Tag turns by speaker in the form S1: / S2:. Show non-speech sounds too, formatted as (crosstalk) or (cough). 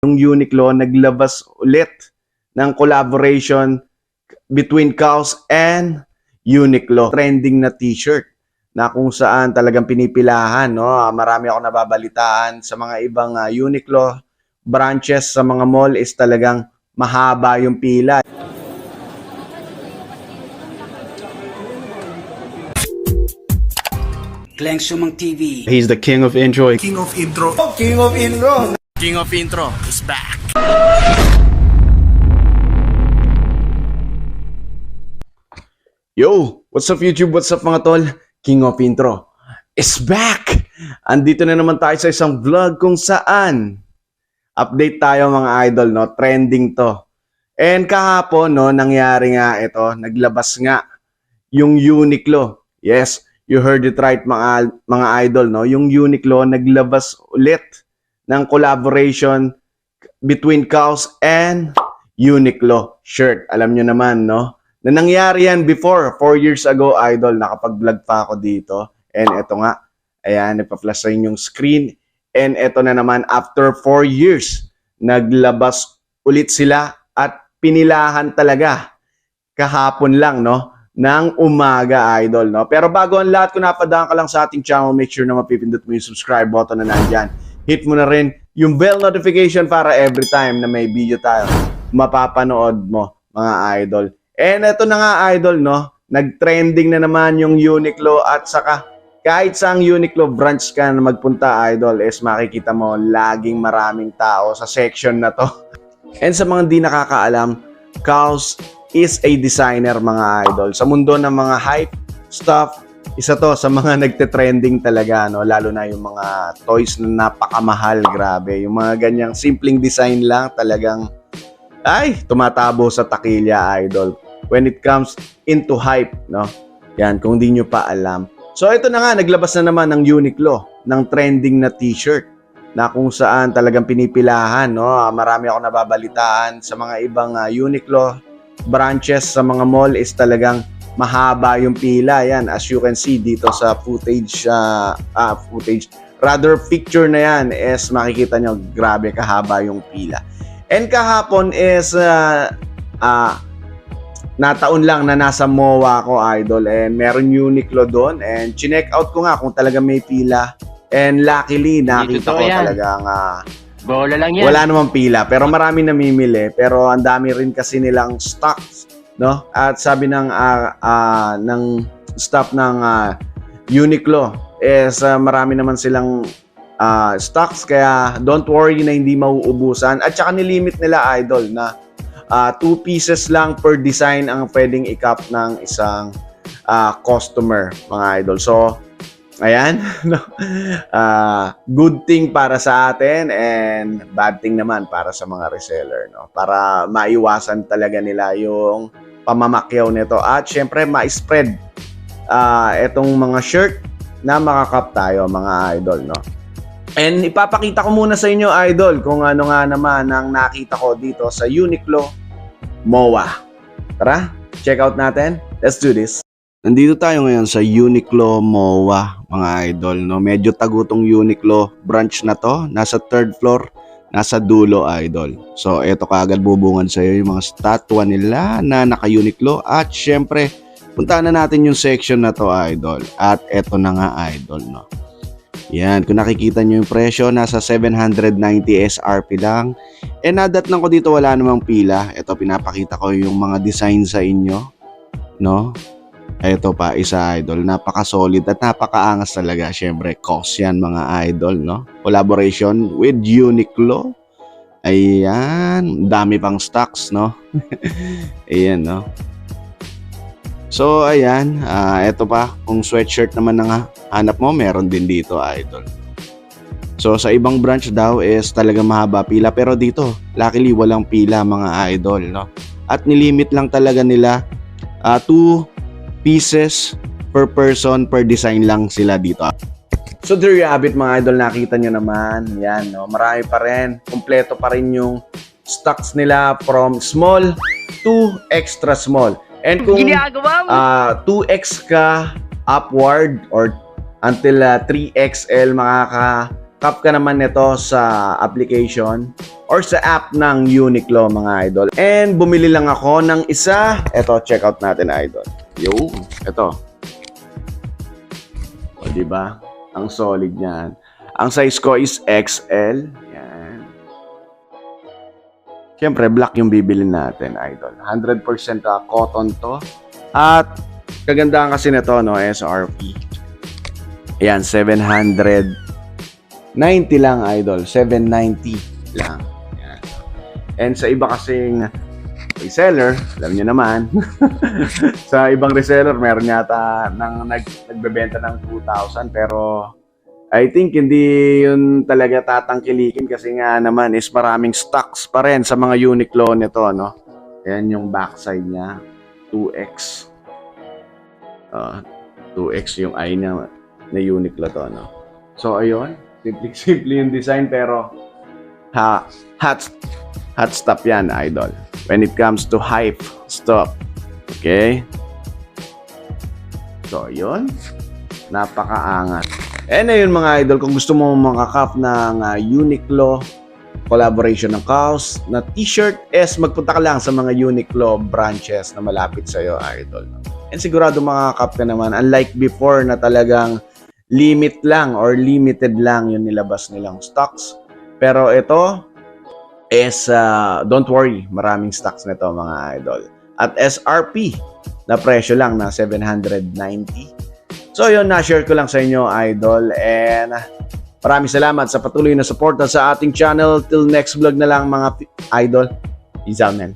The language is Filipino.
S1: yung Uniqlo naglabas ulit ng collaboration between Kaws and Uniqlo. Trending na t-shirt na kung saan talagang pinipilahan. No? Ah, Marami ako nababalitaan sa mga ibang ah, Uniqlo branches sa mga mall is talagang mahaba yung pila.
S2: Glenn Sumang TV.
S1: He's the king of enjoy.
S3: King of Intro.
S4: King of Intro.
S3: King of Intro is back.
S1: Yo! What's up YouTube? What's up mga tol? King of Intro is back! Andito na naman tayo sa isang vlog kung saan update tayo mga idol, no? Trending to. And kahapon, no, nangyari nga ito, naglabas nga yung Uniqlo. Yes, you heard it right mga, mga idol, no? Yung Uniqlo naglabas ulit ng collaboration between Kaws and Uniqlo shirt. Alam nyo naman, no? na nangyari yan before, four years ago, idol, nakapag-vlog pa ako dito. And eto nga, ayan, nagpa-flash sa inyong screen. And eto na naman, after four years, naglabas ulit sila at pinilahan talaga kahapon lang, no? ng umaga, idol, no? Pero bago ang lahat, kung napadaan ka lang sa ating channel, make sure na mapipindot mo yung subscribe button na nandyan. Hit mo na rin yung bell notification para every time na may video tayo, mapapanood mo, mga idol. And ito na nga, idol, no? Nag-trending na naman yung Uniqlo at saka kahit sa ang Uniqlo branch ka na magpunta, idol, is makikita mo laging maraming tao sa section na to. (laughs) And sa mga di nakakaalam, Kaus is a designer, mga idol. Sa mundo ng mga hype stuff, isa to sa mga (laughs) nagte-trending talaga, no? Lalo na yung mga toys na napakamahal, grabe. Yung mga ganyang simpleng design lang, talagang ay, tumatabo sa takilya, idol. When it comes into hype, no? Yan, kung di nyo pa alam. So, ito na nga, naglabas na naman ng Uniqlo, ng trending na t-shirt na kung saan talagang pinipilahan, no? Ah, Marami ako nababalitaan sa mga ibang ah, Uniqlo branches sa mga mall is talagang mahaba yung pila. Yan, as you can see dito sa footage, ah, ah, footage, rather picture na yan is makikita nyo, grabe kahaba yung pila. And kahapon is uh, uh, nataon lang na nasa MOA ako idol and meron Uniqlo doon and chinek out ko nga kung talaga may pila and luckily nakita ko
S5: yan.
S1: talagang uh,
S5: Bola lang yan.
S1: wala namang pila pero marami namimili pero ang dami rin kasi nilang stocks no? At sabi ng ah, ah, ng staff ng ah, Uniqlo is ah, marami naman silang ah, stocks kaya don't worry na hindi mauubusan. At saka nilimit nila idol na ah, two pieces lang per design ang pwedeng i-cap ng isang ah, customer mga idol. So Ayan, (laughs) no? Ah, good thing para sa atin and bad thing naman para sa mga reseller, no? Para maiwasan talaga nila yung pamamakyaw nito at syempre ma-spread ah etong mga shirt na makakap tayo mga idol, no? And ipapakita ko muna sa inyo, idol, kung ano nga naman ang nakita ko dito sa Uniqlo MOA. Tara, check out natin. Let's do this. Nandito tayo ngayon sa Uniqlo MOA, mga idol. No? Medyo tagutong Uniqlo branch na to. Nasa third floor, nasa dulo, idol. So, eto kaagad bubungan sa iyo yung mga statwa nila na naka-Uniqlo. At syempre, puntahan na natin yung section na to, idol. At eto na nga, idol. No? Yan, kung nakikita nyo yung presyo, nasa 790 SRP lang. E nadatnan ko dito wala namang pila. Ito, pinapakita ko yung mga design sa inyo. No? Ito pa, isa idol. Napaka-solid at napakaangas talaga. Siyempre, cost yan mga idol, no? Collaboration with Uniqlo. Ayan. Dami pang stocks, no? (laughs) Ayan, no? So, ayan. ah ito pa. Kung sweatshirt naman na hanap mo, meron din dito, idol. So, sa ibang branch daw is talaga mahaba pila. Pero dito, luckily, walang pila mga idol, no? At nilimit lang talaga nila ah two pieces per person per design lang sila dito. So there you have it mga idol, nakita nyo naman. Yan, no? marami pa rin. Kompleto pa rin yung stocks nila from small to extra small. And kung
S5: Ginagawa mo.
S1: ah 2X ka upward or until ah, 3XL makaka makakap ka naman nito sa application or sa app ng Uniqlo mga idol. And bumili lang ako ng isa. Ito, check out natin idol. Yo, ito. O, di ba? Ang solid niyan. Ang size ko is XL. Yan. Siyempre, black yung bibili natin, idol. 100% uh, cotton to. At, kagandahan kasi nito, no, SRP. Ayan, 790 lang, idol. 790 lang. Ayan. And sa iba kasing reseller, alam nyo naman, (laughs) sa ibang reseller, meron yata nang nag, nagbebenta ng 2,000 pero I think hindi yun talaga tatangkilikin kasi nga naman is maraming stocks pa rin sa mga Uniqlo nito, no? Ayan yung backside niya, 2X. Uh, 2X yung eye niya na Uniqlo to, no? So, ayun. Simple-simple (laughs) yung design pero ha, hot, hot stuff yan, idol. When it comes to hype stuff. Okay? So, yun. Napakaangat. And ayun mga idol, kung gusto mo makakap ng uh, Uniqlo collaboration ng Kaos na t-shirt is magpunta ka lang sa mga Uniqlo branches na malapit sa iyo, idol. And sigurado makakap ka naman. Unlike before na talagang limit lang or limited lang yung nilabas nilang stocks. Pero ito is, uh, don't worry, maraming stocks nito mga idol. At SRP na presyo lang na 790 So yun, na-share ko lang sa inyo, idol. And maraming salamat sa patuloy na suporta sa ating channel. Till next vlog na lang, mga idol. Peace out, man.